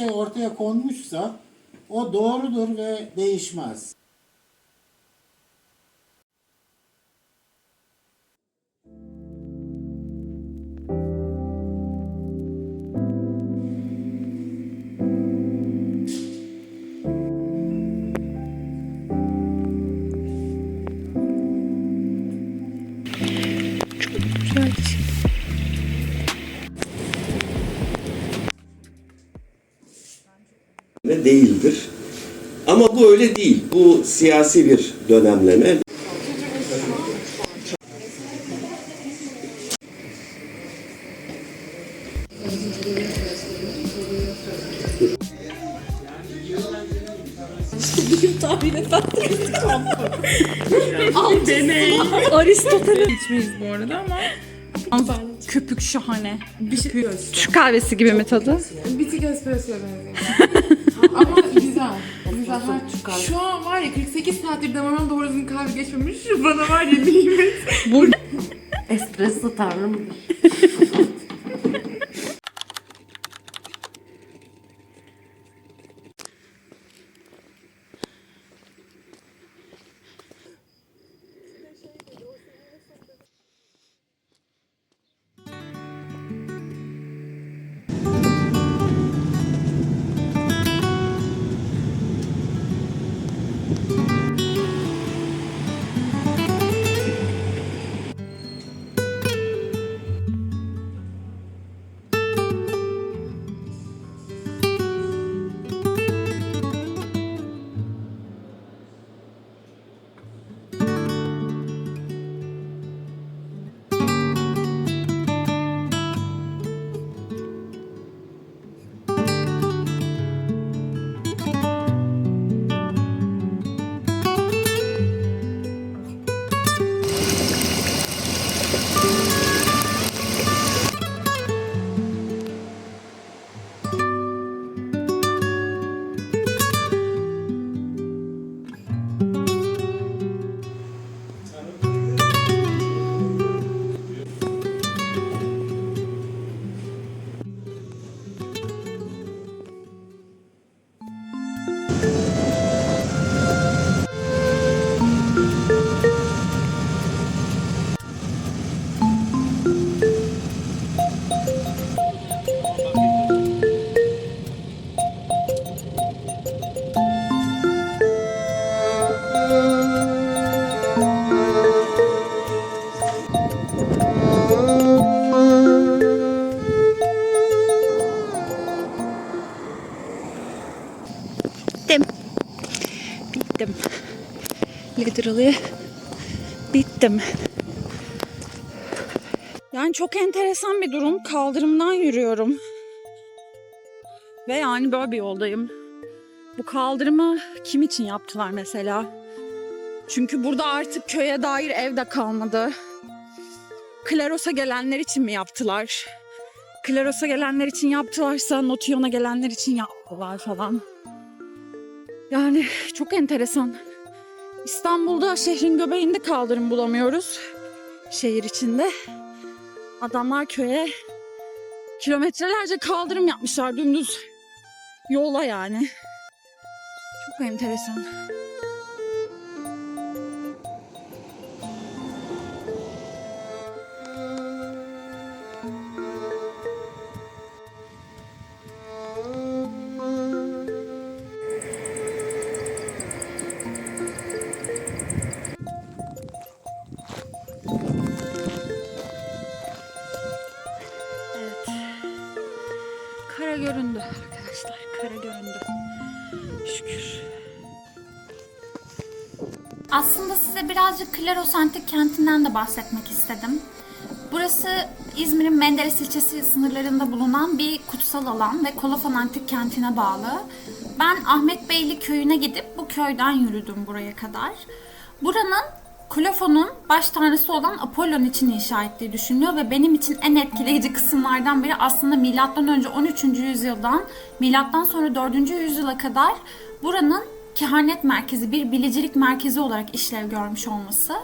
şey ortaya konmuşsa o doğrudur ve değişmez. Ve değildir. Ama bu öyle değil. Bu siyasi bir dönemleme. Aristotel'in içmeyiz bu arada ama köpük şahane. Bir şey Türk kahvesi gibi mi tadı? Bir tık espresso'ya benziyor. Güzel. Güzel. Ha, Şu an var ya 48 saattir damağımdan doğru düzgün kahve geçmemiş. Bana var ya nimet. Espresso tanrı Bittim. Bittim. Literally bittim. Yani çok enteresan bir durum. Kaldırımdan yürüyorum. Ve yani böyle bir yoldayım. Bu kaldırımı kim için yaptılar mesela? Çünkü burada artık köye dair ev de kalmadı. Klaros'a gelenler için mi yaptılar? Klaros'a gelenler için yaptılarsa Notion'a gelenler için yaptılar falan. Yani çok enteresan. İstanbul'da şehrin göbeğinde kaldırım bulamıyoruz. Şehir içinde. Adamlar köye kilometrelerce kaldırım yapmışlar dümdüz yola yani. Çok enteresan. Aslında size birazcık Klaros Antik Kenti'nden de bahsetmek istedim. Burası İzmir'in Menderes ilçesi sınırlarında bulunan bir kutsal alan ve Kolofan Antik Kenti'ne bağlı. Ben Ahmet Beyli köyüne gidip bu köyden yürüdüm buraya kadar. Buranın Kolofon'un baş tanrısı olan Apollon için inşa ettiği düşünülüyor ve benim için en etkileyici kısımlardan biri aslında milattan önce 13. yüzyıldan milattan sonra 4. yüzyıla kadar buranın kehanet merkezi, bir bilicilik merkezi olarak işlev görmüş olması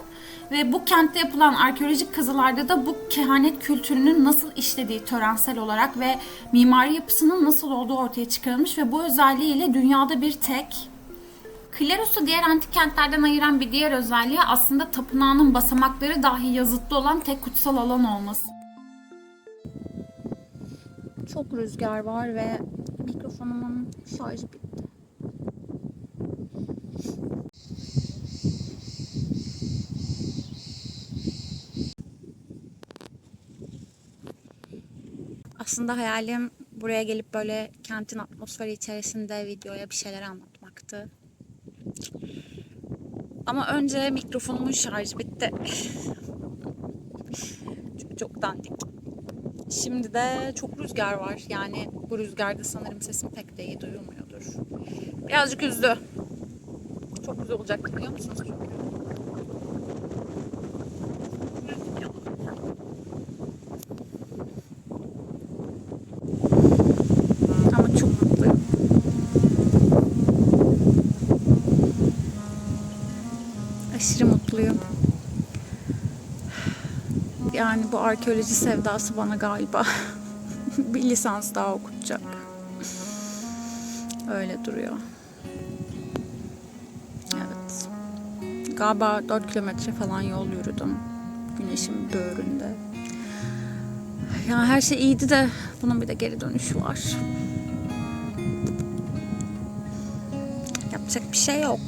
ve bu kentte yapılan arkeolojik kazılarda da bu kehanet kültürünün nasıl işlediği törensel olarak ve mimari yapısının nasıl olduğu ortaya çıkarılmış ve bu özelliğiyle dünyada bir tek Kleros'u diğer antik kentlerden ayıran bir diğer özelliği aslında tapınağının basamakları dahi yazıtlı olan tek kutsal alan olması. Çok rüzgar var ve mikrofonumun şarjı bitti. Aslında hayalim buraya gelip böyle kentin atmosferi içerisinde videoya bir şeyler anlatmaktı. Ama önce mikrofonumun şarjı bitti. Çünkü çok dandik. Şimdi de çok rüzgar var. Yani bu rüzgarda sanırım sesim pek de iyi duyulmuyordur. Birazcık üzdü. Çok güzel olacaktı biliyor musunuz? Ama. Aşırı mutluyum. Yani bu arkeoloji sevdası bana galiba bir lisans daha okutacak. Öyle duruyor. Galiba 4 kilometre falan yol yürüdüm. Güneşin böğründe. Yani her şey iyiydi de bunun bir de geri dönüşü var. Yapacak bir şey yok.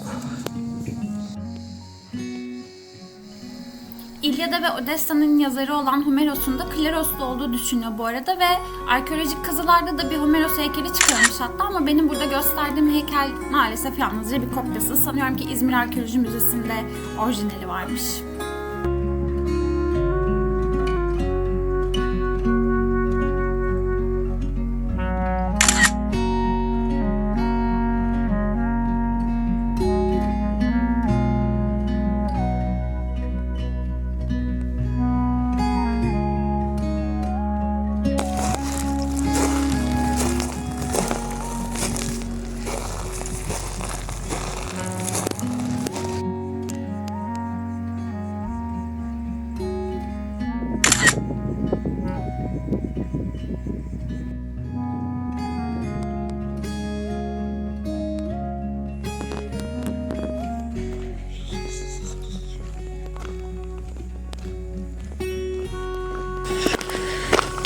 İlyada ve Odessa'nın yazarı olan Homeros'un da Kleros'ta olduğu düşünüyor bu arada ve arkeolojik kazılarda da bir Homeros heykeli çıkarılmış hatta ama benim burada gösterdiğim heykel maalesef yalnızca bir kopyası. Sanıyorum ki İzmir Arkeoloji Müzesi'nde orijinali varmış.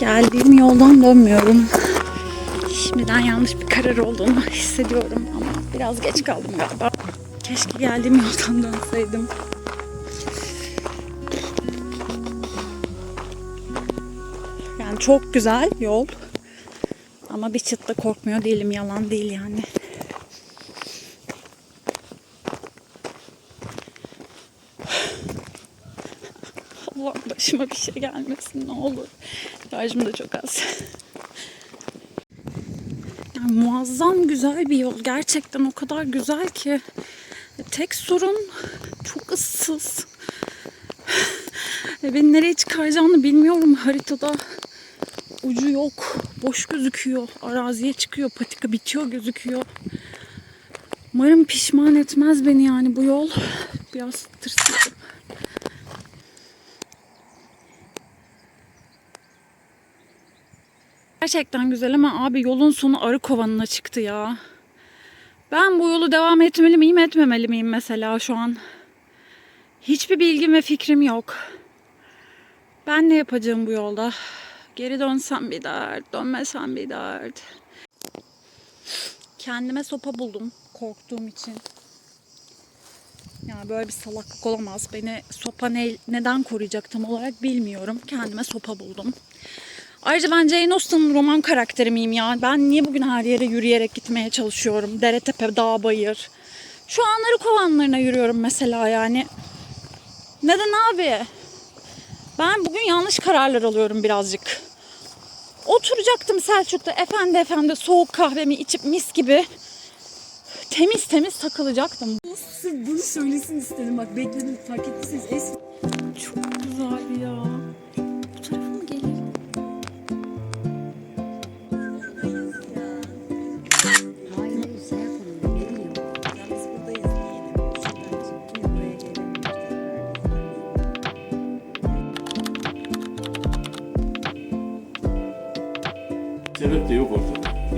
Geldiğim yoldan dönmüyorum. Şimdiden yanlış bir karar olduğunu hissediyorum ama biraz geç kaldım galiba. Keşke geldiğim yoldan dönseydim. Yani çok güzel yol. Ama bir çıt da korkmuyor değilim. Yalan değil yani. Allah'ım başıma bir şey gelmesin ne olur. Şarjım da çok az. Yani muazzam güzel bir yol. Gerçekten o kadar güzel ki. Tek sorun çok ıssız. Ve beni nereye çıkaracağını bilmiyorum haritada. Ucu yok. Boş gözüküyor. Araziye çıkıyor. Patika bitiyor gözüküyor. Umarım pişman etmez beni yani bu yol. Biraz tırsıyorum. Gerçekten güzel ama abi yolun sonu arı kovanına çıktı ya. Ben bu yolu devam etmeli miyim etmemeli miyim mesela şu an? Hiçbir bilgim ve fikrim yok. Ben ne yapacağım bu yolda? Geri dönsem bir dert, dönmesem bir dert. Kendime sopa buldum korktuğum için. Yani böyle bir salaklık olamaz. Beni sopa ne, neden koruyacak tam olarak bilmiyorum. Kendime sopa buldum. Ayrıca ben Jane Austen'ın roman karakteri miyim ya? Ben niye bugün her yere yürüyerek gitmeye çalışıyorum? Dere tepe, dağ bayır. Şu anları kovanlarına yürüyorum mesela yani. Neden abi? Ben bugün yanlış kararlar alıyorum birazcık. Oturacaktım Selçuk'ta efendi efendi soğuk kahvemi içip mis gibi temiz temiz takılacaktım. Bunu söylesin istedim. Bak bekledim fark ettiyseniz es Çok güzel ya.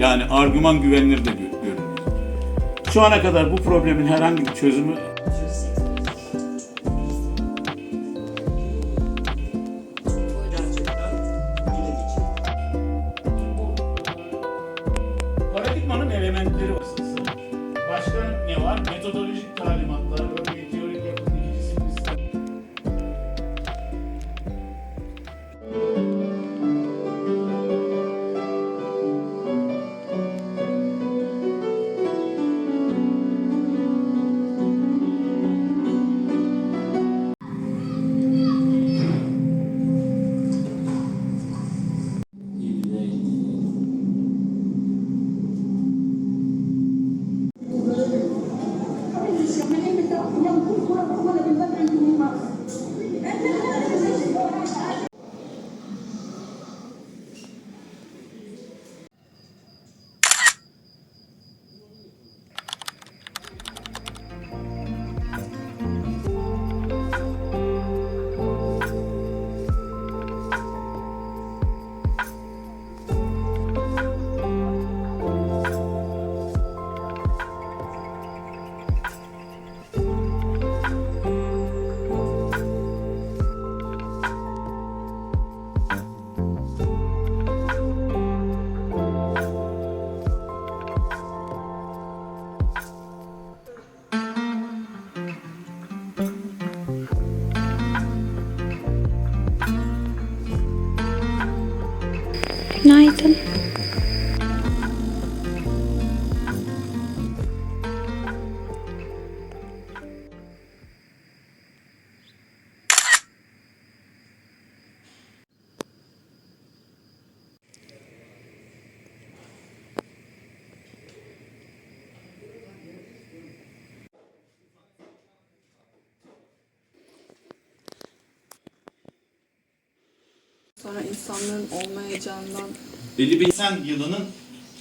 Yani argüman güvenilir de gö- görünüyor. Şu ana kadar bu problemin herhangi bir çözümü Sonra insanlığın olmayacağından 50 yılının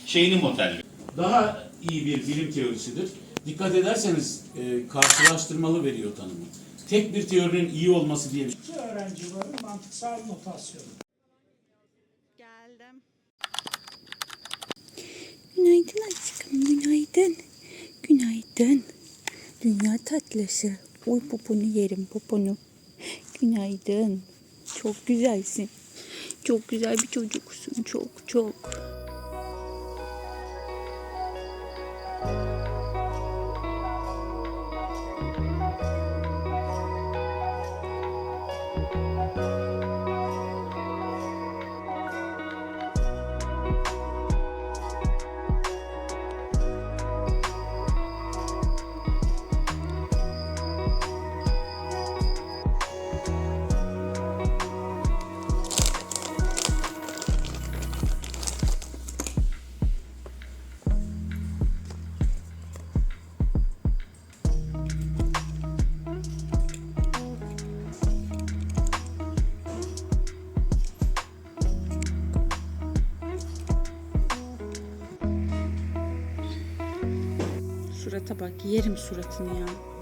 şeyini modelli. Daha iyi bir bilim teorisidir. Dikkat ederseniz e, karşılaştırmalı veriyor tanımı. Tek bir teorinin iyi olması diye bir şey. Öğrencilerin mantıksal notasyonu. Geldim. Günaydın aşkım, günaydın. Günaydın. Dünya tatlısı. Uy poponu yerim poponu. Günaydın. Çok güzelsin. Çok güzel bir çocuksun. Çok çok. Surata bak yerim suratını ya.